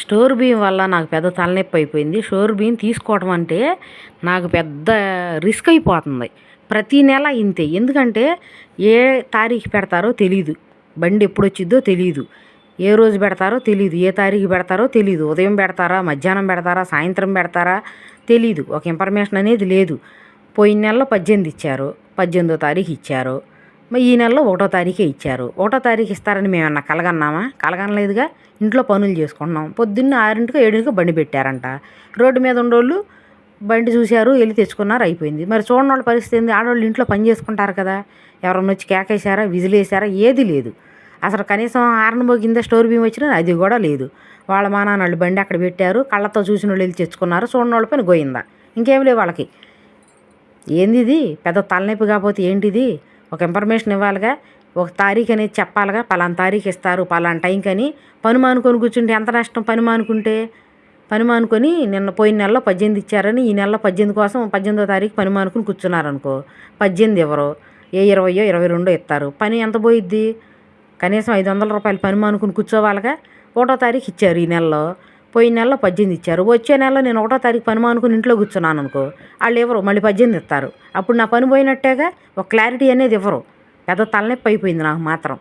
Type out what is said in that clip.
Store బియ్యం వల్ల నాకు పెద్ద తలనొప్పి అయిపోయింది. స్టోర్ బియ్యం తీసుకోవడం అంటే నాకు పెద్ద రిస్క్ అయిపోతుంది. ప్రతీ నెల ఇంతే. ఎందుకంటే ఏ తారీఖు పెడతారో తెలీదు. బండి ఎప్పుడు వచ్చిద్దో తెలియదు ఏ రోజు పెడతారో తెలియదు ఏ తారీఖు పెడతారో తెలీదు. ఉదయం పెడతారా మధ్యాహ్నం పెడతారా సాయంత్రం పెడతారా తెలీదు. ఒక ఇన్ఫర్మేషన్ అనేది లేదు. పోయిన నెలలో పద్దెనిమిది ఇచ్చారు. పద్దెనిమిదో తారీఖు ఇచ్చారు. మరి ఈ నెలలో ఒకటో తారీఖే ఇచ్చారు. ఒకటో తారీఖు ఇస్తారని మేము ఏమన్నా కలగన్నామా? కలగనలేదుగా. ఇంట్లో పనులు చేసుకున్నాం పొద్దున్న ఆరింటికో ఏడింటికో బండి పెట్టారంట. రోడ్డు మీద ఉండోళ్ళు బండి చూశారు వెళ్ళి తెచ్చుకున్నారు అయిపోయింది. మరి చూడని వాళ్ళ పరిస్థితి ఏంది? ఆడవాళ్ళు ఇంట్లో పని చేసుకుంటారు కదా. ఎవరన్నా వచ్చి కేకేశారా విజిలేసారా ఏది లేదు. అసలు కనీసం హారన్ మోగిందా స్టోర్ బీమ్ వచ్చినా అది కూడా లేదు. వాళ్ళ మా నాన్న వాళ్ళు బండి అక్కడ పెట్టారు. కళ్ళతో చూసిన వాళ్ళు వెళ్ళి తెచ్చుకున్నారు. చూడని వాళ్ళ పని గోయిందా? ఇంకేం లేవు వాళ్ళకి. ఏంది ఇది? పెద్ద తలనొప్పి కాకపోతే ఏంటిది? ఒక ఇన్ఫర్మేషన్ ఇవ్వాలిగా ఒక తారీఖు అనేది చెప్పాలిగా పలానా తారీఖు ఇస్తారు పలానా టైంకి అని పని మానుకొని కూర్చుంటే ఎంత నష్టం పని మానుకుంటే? పని మానుకొని నిన్న పోయిన నెలలో పద్దెనిమిది ఇచ్చారని ఈ నెలలో పద్దెనిమిది కోసం పద్దెనిమిదో తారీఖు పని మానుకొని కూర్చున్నారనుకో పద్దెనిమిది ఎవరు? ఏ ఇరవయో ఇరవై రెండో ఇస్తారు. పని ఎంత పోయిద్ది? కనీసం ఐదు వందల రూపాయలు పని మానుకుని కూర్చోవాలిగా? ఒకటో తారీఖు ఇచ్చారు ఈ నెలలో. పోయిన నెలలో పద్దెనిమిది ఇచ్చారు. వచ్చే నెల నేను ఒకటో తారీఖు పని మానుకుని ఇంట్లో కూర్చున్నాను అనుకో వాళ్ళు ఇవ్వరు. మళ్ళీ పద్దెనిమిది ఇస్తారు. అప్పుడు నా పని పోయినట్టేగా ఒక క్లారిటీ అనేది ఇవ్వరు. పెద్ద తలనొప్పి అయిపోయింది నాకు మాత్రం.